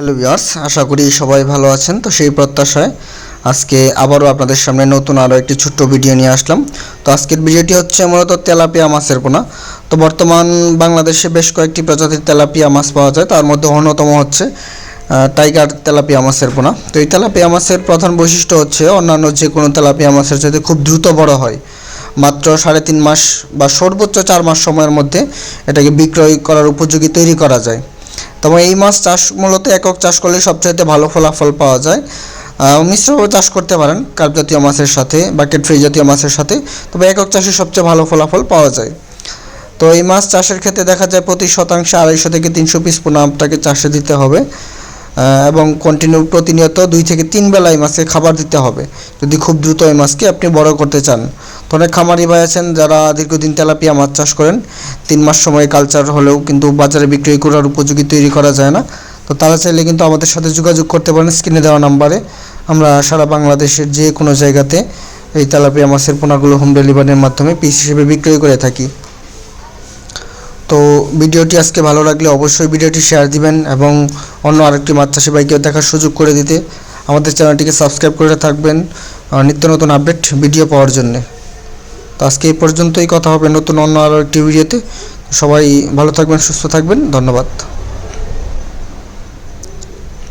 Hello viewers আশা করি সবাই ভালো আছেন। তো সেই প্রত্যাশায় আজকে আবারও আপনাদের সামনে নতুন আরও একটি ছোট্ট ভিডিও নিয়ে আসলাম। তো আজকের ভিডিওটি হচ্ছে মূলত তেলাপিয়া মাছের পোনা। তো বর্তমান বাংলাদেশে বেশ কয়েকটি প্রজাতির তেলাপিয়া মাছ পাওয়া যায়। তার মধ্যে অন্যতম হচ্ছে টাইগার তেলাপিয়া মাছের পোনা। তো এই তেলাপিয়া মাছের প্রধান বৈশিষ্ট্য হচ্ছে অন্যান্য যে কোনো তেলাপিয়া মাছের চাইতে খুব দ্রুত বড় হয়, মাত্র সাড়ে তিন মাস বা সর্বোচ্চ চার মাস সময়ের মধ্যে এটাকে বিক্রয় করার উপযোগী তৈরি করা যায়। তবে এই মাছ চাষ মূলত একক চাষ করলে সবচাইতে ভালো ফলাফল পাওয়া যায়। মিশ্রভাবে চাষ করতে পারেন কার্প জাতীয় মাছের সাথে বা কেটফ্রি জাতীয় মাছের সাথে, তবে একক চাষে সবচেয়ে ভালো ফলাফল পাওয়া যায়। তো এই মাছ চাষের ক্ষেত্রে দেখা যায় প্রতি শতাংশে আড়াইশো থেকে তিনশো পিস পোনা আপনাকে চাষে দিতে হবে এবং কন্টিনিউ প্রতিনিয়ত দুই থেকে তিন বেলা এই মাছকে খাবার দিতে হবে। যদি খুব দ্রুত এই মাছকে আপনি বড় করতে চান অনেক খামারি ভাই আছেন যারা দীর্ঘদিন তেলাপিয়া মাছ চাষ করেন। তিন মাস সময় কালচার হলেও কিন্তু বাজারে বিক্রি করার উপযোগী তৈরি করা যায় না। তো তারা চাইলে কিন্তু আমাদের সাথে যোগাযোগ করতে পারেন স্ক্রিনে দেওয়া নাম্বারে। আমরা সারা বাংলাদেশের যে কোনো জায়গাতে এই তেলাপিয়া মাছের পোনাগুলো হোম ডেলিভারির মাধ্যমে পিস হিসেবে বিক্রয় করে থাকি। তো ভিডিওটি আজকে ভালো লাগলে অবশ্যই ভিডিওটি শেয়ার দিবেন এবং অন্য আরেকটি মাছ চাষি ভাইকেও দেখার সুযোগ করে দিতে। আমাদের চ্যানেলটিকে সাবস্ক্রাইব করে থাকবেন নিত্য নতুন আপডেট ভিডিও পাওয়ার জন্য। তো আজকে এই পর্যন্তই। কথা হবে নতুন অন্য আরও একটি ভিডিওতে। সবাই ভালো থাকবেন, সুস্থ থাকবেন। ধন্যবাদ।